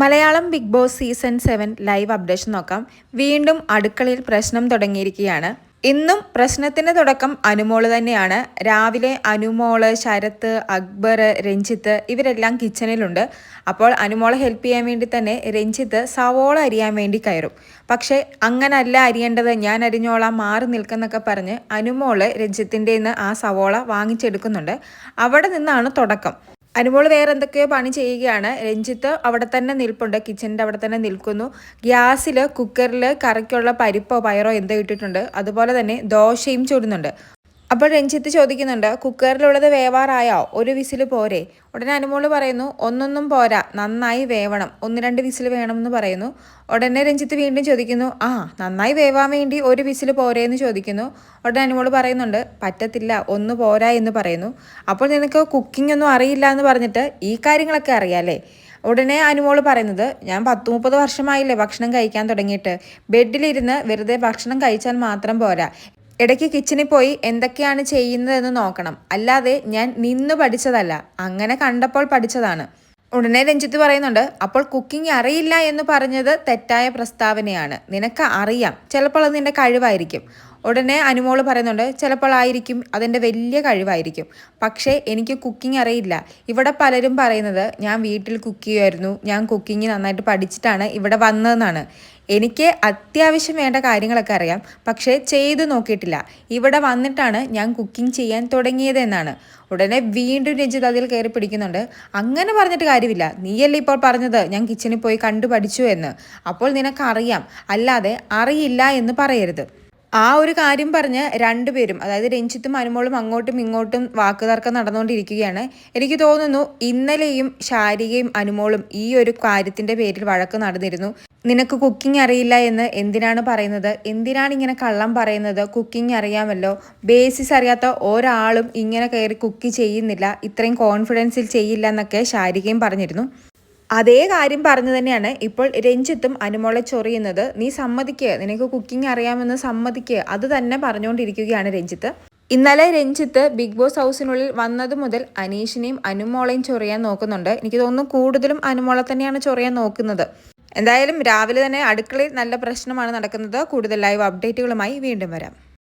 Malayalam Bigg Boss season seven live updation നോക്കാം. വീണ്ടും അടുക്കളയിൽ പ്രശ്നം തുടങ്ങിയിരിക്കുകയാണ്. ഇന്നും പ്രശ്നത്തിന്റെ തുടക്കം അനുമോൾ തന്നെയാണ്. രാവിലെ അനുമോൾ ശരത്ത് അക്ബർ രഞ്ജിത്ത് ഇവരെല്ലാം കിച്ചണിലുണ്ട്. അപ്പോൾ അനുമോളെ ഹെൽപ്പ് ചെയ്യാൻ വേണ്ടി തന്നെ രഞ്ജിത്ത് സവോള അരിയാൻ വേണ്ടി കയറും. പക്ഷേ അങ്ങനല്ല അരിയേണ്ടത്. ഞാൻ അരിഞ്ഞോളാം മാറി നിൽക്കുന്നൊക്കെ പറഞ്ഞ് അനുമോൾ രഞ്ജിത്തിന്റെ നിന്ന് ആ സവോള വാങ്ങിച്ചെടുക്കുന്നുണ്ട്. അവിടെ നിന്നാണ് തുടക്കം. അനുമോൾ വേറെ എന്തൊക്കെയോ പണി ചെയ്യുകയാണ്. രഞ്ജിത്ത് അവിടെ തന്നെ നിൽപ്പുണ്ട്. കിച്ചണിന്റെ അവിടെ തന്നെ നിൽക്കുന്നു. ഗ്യാസിൽ കുക്കറിൽ കറിക്കുള്ള പരിപ്പോ പയറോ എന്തോ ഇട്ടിട്ടുണ്ട്. അതുപോലെ തന്നെ ദോശയും ചൂടുന്നുണ്ട്. അപ്പോൾ രഞ്ജിത്ത് ചോദിക്കുന്നുണ്ട് കുക്കറിലുള്ളത് വേവാറായോ? ഒരു വിസിൽ പോരെ. ഉടനെ അനുമോൾ പറയുന്നു ഒന്നൊന്നും പോരാ നന്നായി വേവണം. ഒന്ന് രണ്ട് വിസിൽ വേണമെന്ന് പറയുന്നു. ഉടനെ രഞ്ജിത്ത് വീണ്ടും ചോദിക്കുന്നു ആ നന്നായി വേവാൻ വേണ്ടി ഒരു വിസിൽ പോരെ എന്ന് ചോദിക്കുന്നു. ഉടനെ അനുമോൾ പറയുന്നുണ്ട് പറ്റത്തില്ല ഒന്ന് പോരാ എന്ന് പറയുന്നു. അപ്പോൾ നിനക്ക് കുക്കിംഗ് ഒന്നും അറിയില്ല എന്ന് പറഞ്ഞിട്ട് ഈ കാര്യങ്ങളൊക്കെ അറിയാമല്ലേ ഉടനെ അനുമോൾ പറയുന്നത് ഞാൻ പത്ത് മുപ്പത് വർഷമായില്ലേ ഭക്ഷണം കഴിക്കാൻ തുടങ്ങിയിട്ട്. ബെഡിലിരുന്ന് വെറുതെ ഭക്ഷണം കഴിച്ചാൽ മാത്രം പോരാ. ഇടയ്ക്ക് കിച്ചണിൽ പോയി എന്തൊക്കെയാണ് ചെയ്യുന്നതെന്ന് നോക്കണം. അല്ലാതെ ഞാൻ നിന്ന് പഠിച്ചതല്ല. അങ്ങനെ കണ്ടപ്പോൾ പഠിച്ചതാണ്. ഉടനെ രഞ്ജിത്ത് പറയുന്നുണ്ട് അപ്പോൾ കുക്കിംഗ് അറിയില്ല എന്ന് പറഞ്ഞത് തെറ്റായ പ്രസ്താവനയാണ്. നിനക്ക് അറിയാം. ചിലപ്പോൾ അത് നിന്റെ കഴിവായിരിക്കും. ഉടനെ അനുമോൾ പറയുന്നുണ്ട് ചിലപ്പോൾ ആയിരിക്കും. അതിന്റെ വലിയ കഴിവായിരിക്കും. പക്ഷേ എനിക്ക് കുക്കിംഗ് അറിയില്ല. ഇവിടെ പലരും പറയുന്നത് ഞാൻ വീട്ടിൽ കുക്ക് ചെയ്യുമായിരുന്നു. ഞാൻ കുക്കിംഗ് നന്നായിട്ട് പഠിച്ചിട്ടാണ് ഇവിടെ വന്നതെന്നാണ്. എനിക്ക് അത്യാവശ്യം വേണ്ട കാര്യങ്ങളൊക്കെ അറിയാം. പക്ഷേ ചെയ്തു നോക്കിയിട്ടില്ല. ഇവിടെ വന്നിട്ടാണ് ഞാൻ കുക്കിംഗ് ചെയ്യാൻ തുടങ്ങിയത് എന്നാണ് ഉടനെ വീണ്ടും രഞ്ജിത് അതിൽ കയറി പിടിക്കുന്നുണ്ട്. അങ്ങനെ പറഞ്ഞിട്ട് കാര്യമില്ല. നീയല്ലേ ഇപ്പോൾ പറഞ്ഞത്? ഞാൻ കിച്ചണിൽ പോയി കണ്ടു പഠിച്ചു എന്ന്. അപ്പോൾ നിനക്കറിയാം. അല്ലാതെ അറിയില്ല എന്ന് പറയരുത്. ആ ഒരു കാര്യം പറഞ്ഞ് രണ്ടുപേരും അതായത് രഞ്ജിത്തും അനുമോളും അങ്ങോട്ടും ഇങ്ങോട്ടും വാക്കുതർക്കം നടന്നുകൊണ്ടിരിക്കുകയാണ്. എനിക്ക് തോന്നുന്നു ഇന്നലെയും ശാരികയും അനുമോളും ഈ ഒരു കാര്യത്തിന്റെ പേരിൽ വഴക്ക് നടന്നിരുന്നു. നിനക്ക് കുക്കിംഗ് അറിയില്ല എന്ന് എന്തിനാണ് പറയുന്നത്? എന്തിനാണ് ഇങ്ങനെ കള്ളം പറയുന്നത്? കുക്കിംഗ് അറിയാമല്ലോ. ബേസിസ് അറിയാത്ത ഒരാളും ഇങ്ങനെ കയറി കുക്ക് ചെയ്യുന്നില്ല. ഇത്രയും കോൺഫിഡൻസിൽ ചെയ്യില്ല എന്നൊക്കെ ശാരികയും പറഞ്ഞിരുന്നു. അതേ കാര്യം പറഞ്ഞു തന്നെയാണ്. ഇപ്പോൾ രഞ്ജിത്തും അനുമോളെ ചൊറിയുന്നത്. നീ സമ്മതിക്കുക നിനക്ക് കുക്കിംഗ് അറിയാമെന്ന് സമ്മതിക്കുക അത് തന്നെ പറഞ്ഞുകൊണ്ടിരിക്കുകയാണ് രഞ്ജിത്ത്. ഇന്നലെ രഞ്ജിത്ത് ബിഗ് ബോസ് ഹൗസിനുള്ളിൽ വന്നത് മുതൽ അനീഷിനെയും അനുമോളെയും ചൊറിയാൻ നോക്കുന്നുണ്ട്. എനിക്ക് തോന്നുന്നു കൂടുതലും അനുമോളെ തന്നെയാണ് ചൊറിയാൻ നോക്കുന്നത്. എന്തായാലും രാവിലെ തന്നെ അടുക്കളയിൽ നല്ല പ്രശ്നമാണ് നടക്കുന്നത്. കൂടുതൽ ലൈവ് അപ്ഡേറ്റുകളുമായി വീണ്ടും വരാം.